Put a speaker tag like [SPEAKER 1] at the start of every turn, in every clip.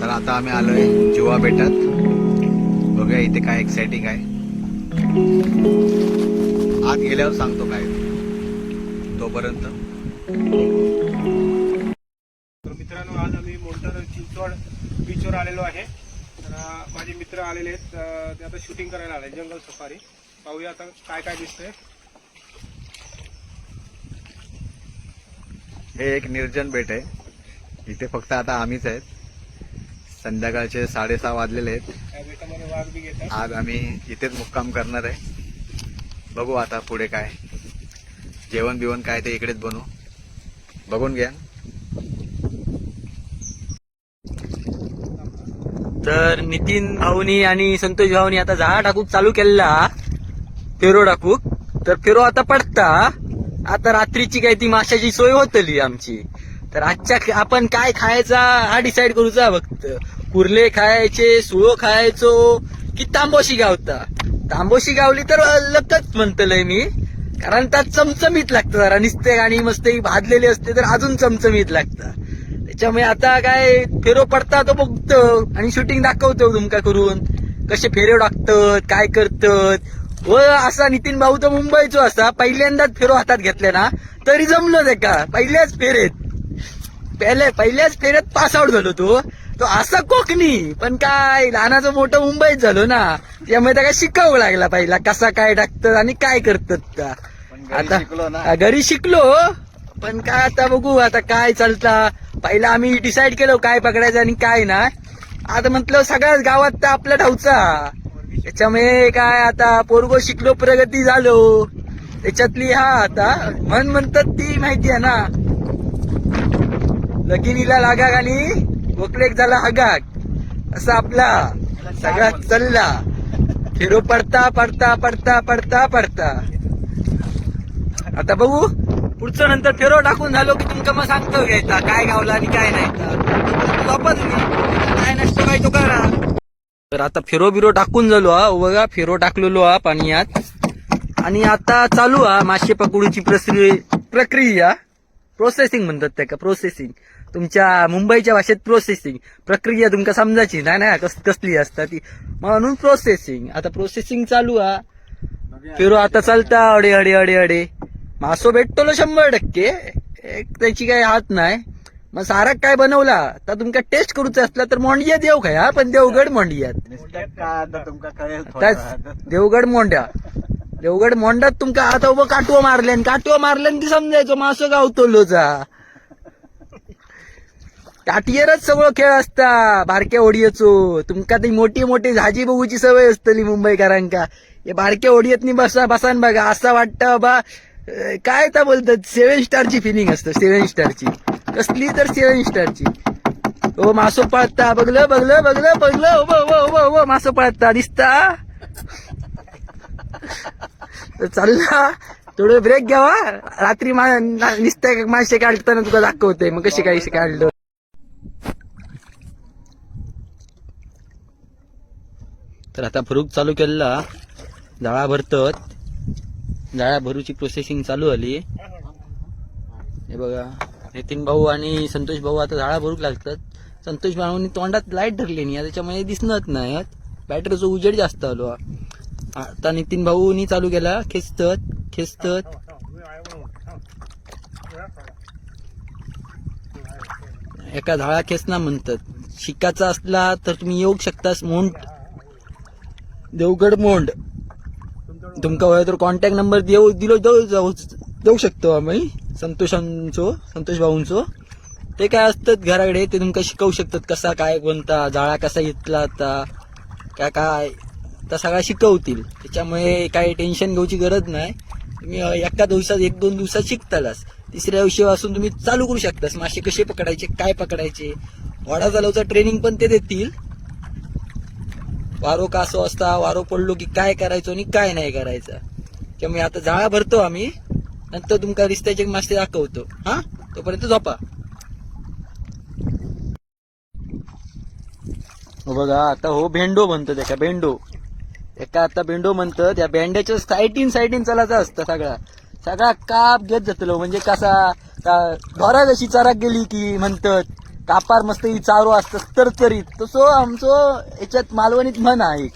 [SPEAKER 1] तर आता आम्ही आलोय जुवा बेटात. बघूया इथे काय एक्साइटिंग आहे. आत गेल्यावर सांगतो काय. तोपर्यंत.
[SPEAKER 2] मित्रांनो आज आम्ही मोटर चिंचवड बीचवर आलेलो आहे. तर माझे मित्र आलेले आहेत. ते आता शूटिंग करायला आले जंगल सफारी. पाहूया आता काय काय दिसतंय.
[SPEAKER 1] हे एक निर्जन बेट आहे. इथे फक्त आता आम्हीच आहेत. संध्याकाळचे साडेसहा वाजलेले आहेत.
[SPEAKER 2] त्या बेटामध्ये वाघ बी घेतात
[SPEAKER 1] आज आम्ही इथेच मुक्काम करणार आहे. बघू आता पुढे काय. जेवण बिवण काय ते इकडेच बनवू बघून घ्या.
[SPEAKER 3] तर नितीन भाऊनी आणि संतोष भाऊनी आता झाडा टाकूक चालू केला. फेरो टाकूक. तर फेरो आता पडता. आता रात्रीची काय ती माशाची सोय होतली आमची. तर आजच्या आपण काय खायचा हा डिसाईड करूचा फक्त. कुर्ले खायचे सुळो खायचो की तांबोशी गावता? तांबोशी गावली तर लगतच म्हणतलय मी. कारण त्यात चमचमीत लागतं जरा. निसते आणि मस्त भाजलेले असते तर अजून चमचमीत लागतं. त्याच्यामुळे आता काय फेरो पडता तो बघतो. आणि शूटिंग दाखवतो तुमका करून. कसे फेरो टाकतात काय करतात. व असा नितीन भाऊ तर मुंबईचो असा. पहिल्यांदाच फेरो हातात घेतले ना तरी जमलो ते का पहिल्याच फेरेत. पहिले पहिल्याच फेऱ्यात पास आउट झालो तो. तो असा कोकणी. पण काय लहानाचं मोठं मुंबईत झालो ना. त्यामुळे त्याला शिकावं लागला पहिला कसा काय टाकतात आणि काय करतात का
[SPEAKER 1] पण घरी
[SPEAKER 3] आता
[SPEAKER 1] शिकलो.
[SPEAKER 3] हा, घरी शिकलो पण काय आता बघू आता काय चालता. पहिला आम्ही डिसाईड केलो काय पकडायचं आणि काय ना. आता म्हटलं सगळ्याच गावात तर आपला ठाऊचा त्याच्यामुळे काय आता पोरगो शिकलो प्रगती झालो. त्याच्यातली हा आता म्हण म्हणतात ती माहिती आहे ना. लगिनीला लागाग आणि गोकलेक झाला हगाक असा आपला सगळा चालला फिरो पडता पडता पडता पडता पडता. आता बघू. पुढचं नंतर फेरो टाकून झालो की तुमका मग सांगतो घ्यायचा. काय गावला आणि काय नाही. तर. काय नसतं काय तो करा. तर आता फेरो बिरो टाकून झालो हा. बघा फेरो टाकलेलो हा पाण्यात आणि आता चालू हा मासे पकडूची प्रक्रिया. प्रोसेसिंग म्हणतात त्या का प्रोसेसिंग तुमच्या मुंबईच्या भाषेत प्रोसेसिंग प्रक्रिया तुमका समजायची. नाही ना कस कसली असता ती. म्हणून प्रोसेसिंग आता प्रोसेसिंग चालू हा. फेरो आता चालता अडे अडे अडे अडे. मासो भेटतो शंभर टक्के. एक त्याची काही हात नाही. मग सारा काय बनवला? तर तुमका टेस्ट करूचा असला तर मोंडिया देव खाया पण देवगड मोंडियात देवगड मोंड्या देवगड मोंड्यात तुमका आता उभं काटवं मारल्यान काटवं मारल्यान की समजायचो मासो गावतोलोचा काटियरच सगळं खेळ असता बारक्या ओढियेचो तुमका ती मोठी मोठी झाजी बघूची सवय असतली मुंबईकरांका. हे बारक्या ओडियतनी बसा बसान बघा असं वाटतं बा काय त्या बोलतात? सेवन स्टारची फिलिंग असतं सेवन स्टारची कसली तर सेवन स्टारची ओ मासो पळता. बघलं बघलं बघलं बघलं. उभं उभं मासो पळता. दिसता? तर चालला. थोडं ब्रेक घ्यावा. रात्री मा ना- नुसत्या मासे काढताना तुला दाखवते मग कसे काय काढलं? तर आता फरुक चालू केला. जाळा भरतत. जाळ्या भरूची प्रोसेसिंग चालू झाली. हे बघा नितीन भाऊ आणि संतोष भाऊ आता झाडा भरूक लागतात. संतोष भाऊनी तोंडात लाइट धरली नाही त्याच्यामुळे दिसणत नाही. बॅटरीचा उजेड जास्त आलो. आता नितीन भाऊनी चालू केला खेचतत खेचतत. एका झाडा खेचना म्हणतात. शिकाचा असला तर तुम्ही येऊ शकता मोंड देवगड मोंड तुमका हवं तर कॉन्टॅक्ट नंबर देऊ दिलो देऊ जाऊ देऊ शकतो आम्ही. संतोषांचो संतोष भाऊंचो. ते काय असतात घराकडे ते तुमका शिकवू शकतात कसा काय कोणता जाळा कसा घेतला आता काय काय तर सगळा शिकवतील. त्याच्यामुळे काही टेन्शन घेऊची गरज नाही. तुम्ही एका दिवसात एक दोन दिवसात शिकतालाच तिसऱ्या दिवशीपासून तुम्ही चालू करू शकतास. मासे कसे पकडायचे काय पकडायचे. घोडा चालवचा ट्रेनिंग पण ते देतील. वारो कासो असता वारो पडलो की काय करायचो आणि काय नाही करायचं. त्यामुळे आता जाळा भरतो आम्ही नंतर तुमका रिस्त्याचे मासे दाखवतो. हा? तोपर्यंत झोपा. हो बघा आता हो भेंडो म्हणतो त्याच्या भेंडो. एका आता भेंडो म्हणतात या भेंड्याच्या सायटीन सायटीन चलायचा असतं सगळा. सगळा काप घेत जातलो. म्हणजे कसा का- ढोरा कशी चराक गेली की म्हणतात कापार मस्त चारो असतं तरतरीत. तसो आमचो याच्यात मालवणीत म्हण आहे.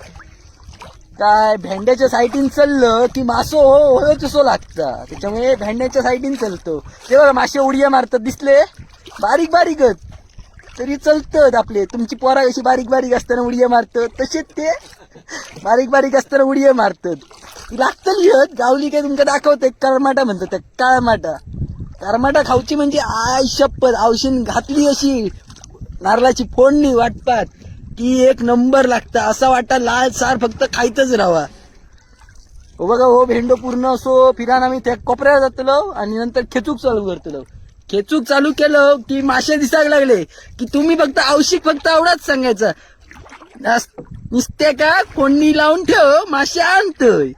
[SPEAKER 3] काय भेंड्याच्या साईटीन चाललं की मासो हो, होय तसो लागता. त्याच्यामुळे भेंड्याच्या साईटीन चलतो. ते बघा मासे उडिया मारतात दिसले? बारीक बारीकच. तरी चलतात आपले. तुमची पोरा कशी बारीक बारीक असताना उडिया मारतात. तसेच ते बारीक बारीक असताना उडिया मारतात. ती लागतली हत गावली काय तुमका दाखवते करमाटा म्हणतात त्या काळमाटा. करमाटा खाऊची म्हणजे आय शपथ औषध घातली अशी. नारळाची फोडणी वाटपात की एक नंबर लागता. असा वाटा लाल सार फक्त खायतच राहावा. हो बघा हो भेंडो पूर्ण असो फिरान आम्ही त्या कोपऱ्यावर जातलो आणि नंतर खेचूक चालू करतलो. खेचूक चालू केलं की मासे दिसायला लागले की तुम्ही फक्त औषध फक्त एवढाच सांगायचं. नुसते का? कोणी लावून ठेव मासे आणतोय.